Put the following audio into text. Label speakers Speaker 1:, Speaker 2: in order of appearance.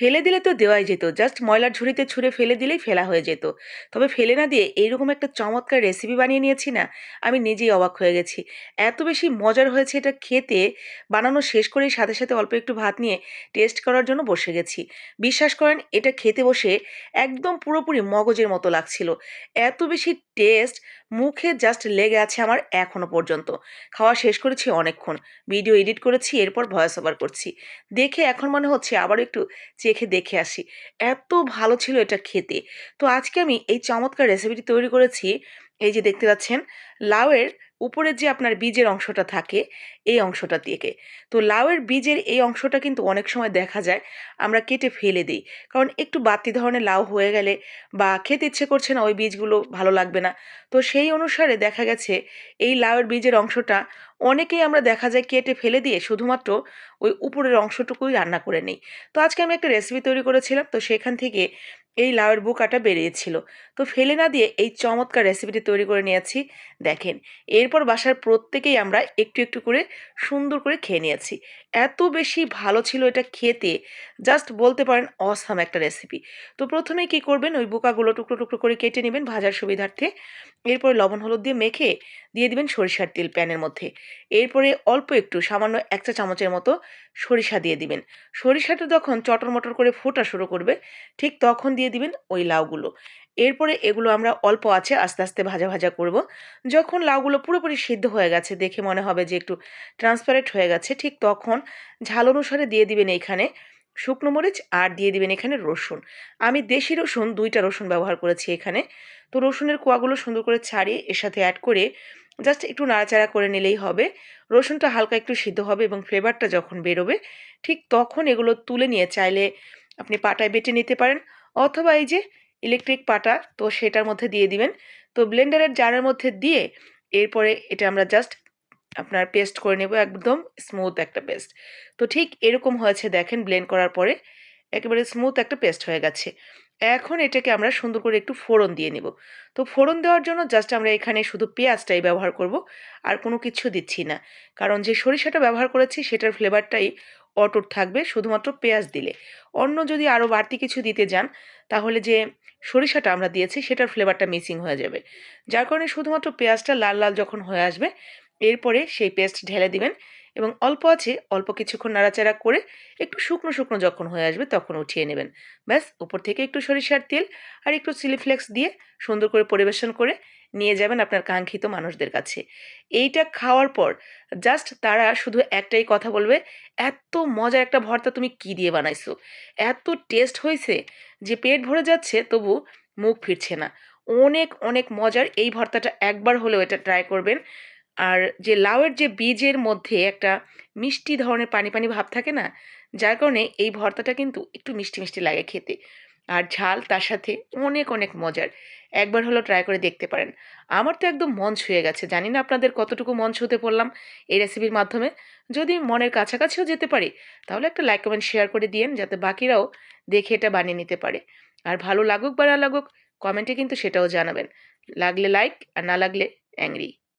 Speaker 1: ফেলে দিলে তো দেওয়াই যেত। জাস্ট ময়লার ঝুড়িতে ছুঁড়ে ফেলে দিলেই ফেলা হয়ে যেত। তবে ফেলে না দিয়ে এইরকম একটা চমৎকার রেসিপি বানিয়ে নিয়েছি না, আমি নিজেই অবাক হয়ে গেছি। এত বেশি মজার হয়েছে এটা খেতে। বানানো শেষ করেই সাথে সাথে অল্প একটু ভাত নিয়ে টেস্ট করার জন্য বসে গেছি। বিশ্বাস করেন, এটা খেতে বসে একদম পুরোপুরি মগজের মতো লাগছিল। এত বেশি টেস্ট মুখে জাস্ট লেগে আছে আমার এখনও পর্যন্ত। খাওয়া শেষ করেছি অনেকক্ষণ। ভিডিও এডিট করেছি, এরপর ভয়েস ওভার করছি। দেখে এখন মনে হচ্ছে আবারও একটু চেখে দেখে আসি। এত ভালো ছিল এটা খেতে। তো আজকে আমি এই চমৎকার রেসিপিটি তৈরি করেছি। এই যে দেখতে পাচ্ছেন, লাউয়ের উপরে যে আপনার বীজের অংশটা থাকে, এই অংশটা থেকে। তো লাউয়ের বীজের এই অংশটা কিন্তু অনেক সময় দেখা যায়, আমরা কেটে ফেলে দিই। কারণ একটু বাতি ধরনের লাউ হয়ে গেলে বা খেতে ইচ্ছে করছে না, ওই বীজগুলো ভালো লাগবে না। তো সেই অনুসারে দেখা গেছে, এই লাউয়ের বীজের অংশটা অনেকেই আমরা দেখা যায় কেটে ফেলে দিয়ে শুধুমাত্র ওই উপরের অংশটুকুই রান্না করে নিই। তো আজকে আমি একটা রেসিপি তৈরি করেছিলাম, তো সেখান থেকে এই লাউয়ের বুকাটা বেরিয়েছিল। তো ফেলে না দিয়ে এই চমৎকার রেসিপিটি তৈরি করে নিয়েছি, দেখেন। এরপর বাসার প্রত্যেকেই আমরা একটু একটু করে সুন্দর করে খেয়ে নিয়েছি। এত বেশি ভালো ছিল এটা খেতে জাস্ট বলতে পারেন অসাম একটা রেসিপি তো প্রথমে কি করবেন? ওই বোকাগুলো টুকরো টুকরো করে কেটে নেবেন ভাজার সুবিধার্থে। এরপর লবণ হলুদ দিয়ে মেখে দিয়ে দিবেন সরিষার তেল প্যানের মধ্যে। এরপরে অল্প একটু, সামান্য এক চা চামচের মতো সরিষা দিয়ে দিবেন। সরিষাটা যখন চটর মটর করে ফোটা শুরু করবে, ঠিক তখন দিয়ে দিবেন ওই লাউগুলো। এরপরে এগুলো আমরা অল্প আছে, আস্তে আস্তে ভাজা ভাজা করব। যখন লাউগুলো পুরোপুরি সিদ্ধ হয়ে গেছে, দেখে মনে হবে যে একটু ট্রান্সপারেন্ট হয়ে গেছে, ঠিক তখন ঝাল অনুসারে দিয়ে দিবেন এইখানে শুকনো মরিচ আর দিয়ে দিবেন এখানে রসুন। আমি দেশি রসুন, দুইটা রসুন ব্যবহার করেছি এখানে। তো রসুনের কোয়াগুলো সুন্দর করে ছাড়িয়ে এর সাথে অ্যাড করে জাস্ট একটু নাড়াচাড়া করে নিলেই হবে। রসুনটা হালকা একটু সিদ্ধ হবে এবং ফ্লেভারটা যখন বেরোবে, ঠিক তখন এগুলো তুলে নিয়ে চাইলে আপনি পাটায় বেটে নিতে পারেন অথবা এই যে ইলেকট্রিক পাটা, তো সেটার মধ্যে দিয়ে দিবেন। তো ব্লেন্ডারের জারের মধ্যে দিয়ে এরপরে এটা আমরা জাস্ট আপনার পেস্ট করে নেব, একদম স্মুথ একটা পেস্ট। তো ঠিক এরকম হয়েছে দেখেন ব্লেন্ড করার পরে একেবারে স্মুথ একটা পেস্ট হয়ে গেছে। এখন এটাকে আমরা সুন্দর করে একটু ফোড়ন দিয়ে নেব। তো ফোড়ন দেওয়ার জন্য জাস্ট আমরা এখানে শুধু পেঁয়াজটাই ব্যবহার করব, আর কোনো কিছু দিচ্ছি না। কারণ যে সরিষাটা ব্যবহার করেছি, সেটার ফ্লেভারটাই অটুট থাকবে, শুধুমাত্র পেঁয়াজ দিলে। অন্য যদি আরও বাড়তি কিছু দিতে যান, তাহলে যে সরিষাটা আমরা দিয়েছি, সেটার ফ্লেভারটা মিসিং হয়ে যাবে। যার কারণে শুধুমাত্র পেঁয়াজটা লাল লাল যখন হয়ে আসবে এরপরে সেই পেস্ট ঢেলে দিবেন এবং অল্প আছে, অল্প কিছুক্ষণ নাড়াচাড়া করে একটু শুকনো শুকনো যখন হয়ে আসবে তখন উঠিয়ে নেবেন। ব্যাস, উপর থেকে একটু সরিষার তেল আর একটু চিলি ফ্লেক্স দিয়ে সুন্দর করে পরিবেশন করে নিয়ে যাবেন আপনার কাঙ্ক্ষিত মানুষদের কাছে। এইটা খাওয়ার পর জাস্ট তারা শুধু একটাই কথা বলবে, এত মজার একটা ভর্তা তুমি কি দিয়ে বানাইছো? এত টেস্ট হয়েছে যে পেট ভরে যাচ্ছে, তবু মুখ ফিরছে না। অনেক অনেক মজার এই ভর্তাটা একবার হলেও এটা ট্রাই করবেন। আর যে লাউয়ের যে বীজের মধ্যে একটা মিষ্টি ধরনের পানি পানি ভাব থাকে না, যার কারণে এই ভর্তাটা কিন্তু একটু মিষ্টি মিষ্টি লাগে খেতে। আর ঝাল তার সাথে অনেক অনেক মজার। একবার হলো ট্রাই করে দেখতে পারেন। আমার তো একদম মন ছুঁয়ে গেছে। জানি না আপনাদের কতটুকু মন ছুঁতে পড়লাম এই রেসিপির মাধ্যমে। যদি মনের কাছাকাছিও যেতে পারি, তাহলে একটা লাইক কমেন্ট শেয়ার করে দিয়েন যাতে বাকিরাও দেখে এটা বানিয়ে নিতে পারে। আর ভালো লাগুক বা না লাগুক কমেন্টে কিন্তু সেটাও জানাবেন। লাগলে লাইক আর না লাগলে অ্যাংরি